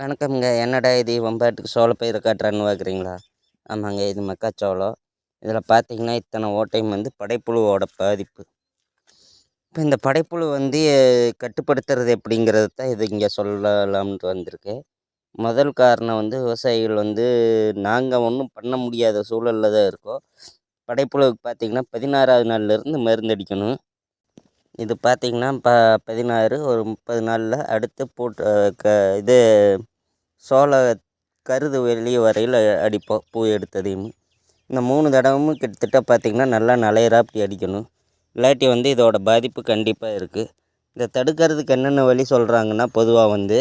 வணக்கம்ங்க. என்னடா இது? வம்பாட்டுக்கு சோள பயிர் காட்டுறான்னு பார்க்குறீங்களா ஆமாங்க. இது மக்காச்சோளம். இதில் பார்த்தீங்கன்னா இத்தனை ஓட்டையும் வந்து படைப்புழுவோட பாதிப்பு. இப்போ இந்த படைப்புழு வந்து கட்டுப்படுத்துறது எப்படிங்கிறது தான் இது இங்கே சொல்லலாம்னு வந்திருக்கு. முதல் காரணம் வந்து விவசாயிகள் வந்து நாங்கள் ஒன்றும் பண்ண முடியாத சூழலில் தான் இருக்கோம். படைப்புழுவுக்கு பார்த்தீங்கன்னா பதினாறாவது நாள்லேருந்து மருந்து அடிக்கணும் இது பார்த்தீங்கன்னா ப பதினாறு ஒரு முப்பது நாளில் அடுத்து போட்டு க இது சோள கருது வெளியே வரையில் அடிப்போம் பூ எடுத்ததையும். இந்த மூணு தடவும் கிட்டத்தட்ட பார்த்திங்கன்னா நல்லா நலையராப்படி அடிக்கணும். இல்லாட்டி வந்து இதோட பாதிப்பு கண்டிப்பாக இருக்குது இந்த தடுக்கிறதுக்கு என்னென்ன வழி சொல்கிறாங்கன்னா பொதுவாக வந்து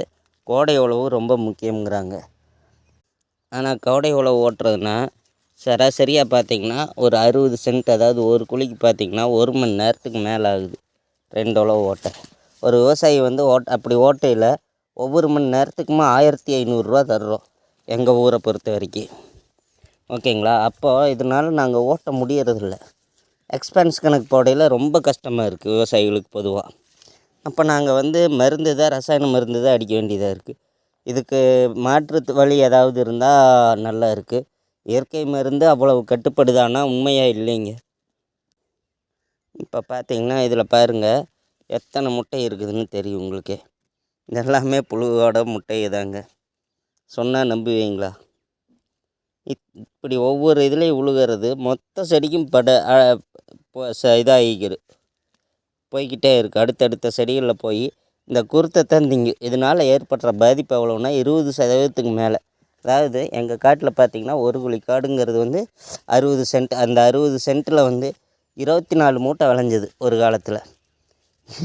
கோடை உழவு ரொம்ப முக்கியங்கிறாங்க ஆனால் கோடை உழவு ஓட்டுறதுனா சராசரியாக பார்த்திங்கன்னா ஒரு அறுபது சென்ட் அதாவது ஒரு குழிக்கு பார்த்தீங்கன்னா ஒரு மணி நேரத்துக்கு மேலே ஆகுது ரெண்டு உழவு ஓட்ட. ஒரு விவசாயி வந்து ஓட் அப்படி ஓட்டையில் ஒவ்வொரு மணி நேரத்துக்குமா ஆயிரத்தி ஐநூறுரூவா தர்றோம் எங்கள் ஊரை பொறுத்த வரைக்கும். ஓகேங்களா? அப்போது இதனால் நாங்கள் ஓட்ட முடியறதில்ல. எக்ஸ்பென்ஸ் கணக்கு போடையில் ரொம்ப கஷ்டமாக இருக்குது விவசாயிகளுக்கு பொதுவாக அப்போ நாங்கள் வந்து மருந்து தான் ரசாயன மருந்து தான் அடிக்க வேண்டியதாக இருக்குது இதுக்கு மாற்று வழி ஏதாவது இருந்தால் நல்லா இருக்குது இயற்கை மருந்து அவ்வளவு கட்டுப்படுதானா உண்மையாக இல்லைங்க. இப்போ பார்த்தீங்கன்னா இதில் பாருங்கள் எத்தனை முட்டை இருக்குதுன்னு தெரியும் உங்களுக்கே. இதெல்லாமே புழுவோட முட்டை தாங்க. சொன்னால் நம்புவீங்களா? இப்- இப்படி ஒவ்வொரு இதுலேயும் உழுகிறது மொத்த செடிக்கும் பட அ- ச- இதாகிக்கிது போய்கிட்டே இருக்குது அடுத்தடுத்த செடிகளில் போய் இந்த குருத்தை தான் திங்கு. இதனால் ஏற்படுற பாதிப்பு எவ்வளோன்னா இருபது சதவீதத்துக்கு மேலே. அதாவது எங்கள் காட்டில் பார்த்தீங்கன்னா ஒரு குழி காடுங்கிறது வந்து அறுபது சென்ட் அந்த அறுபது சென்ட்டில் வந்து இருபத்தி நாலு மூட்டை விளைஞ்சது ஒரு காலத்தில்.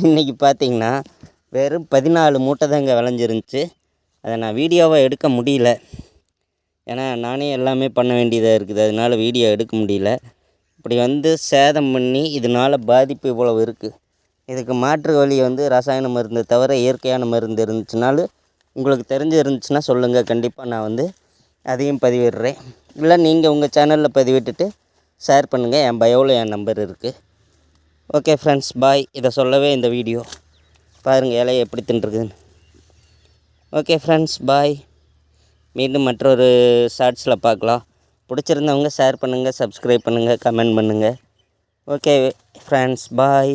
இன்றைக்கி பார்த்தீங்கன்னா வெறும் பதினாலு மூட்டை தாங்க விளைஞ்சிருந்துச்சு. அதை நான் வீடியோவாக எடுக்க முடியல. ஏன்னா நானே எல்லாமே பண்ண வேண்டியதாக இருக்குது. அதனால் வீடியோ எடுக்க முடியல. இப்படி வந்து சேதம் பண்ணி இதனால் பாதிப்பு இவ்வளவு இருக்குது இதுக்கு மாற்று வழி வந்து ரசாயன மருந்து தவிர இயற்கையான மருந்து இருந்துச்சுனாலும் உங்களுக்கு தெரிஞ்சு இருந்துச்சுன்னா சொல்லுங்கள் கண்டிப்பாக நான் வந்து அதையும் பதிவிடுறேன். இல்லை நீங்கள் உங்கள் சேனலில் பதிவிட்டுட்டு ஷேர் பண்ணுங்கள் என் பயோவில் என் நம்பர் இருக்குது ஓகே ஃப்ரெண்ட்ஸ் பாய் இதை சொல்லவே இந்த வீடியோ பாருங்கள் இலையை எப்படி தின்றுருக்குதுன்னு ஓகே ஃப்ரெண்ட்ஸ் பாய் மீண்டும் மற்றொரு ஷார்ட்ஸில் பார்க்கலாம். பிடிச்சிருந்தவங்க ஷேர் பண்ணுங்கள் சப்ஸ்கிரைப் பண்ணுங்கள் கமெண்ட் பண்ணுங்கள் ஓகே ஃப்ரெண்ட்ஸ் பாய்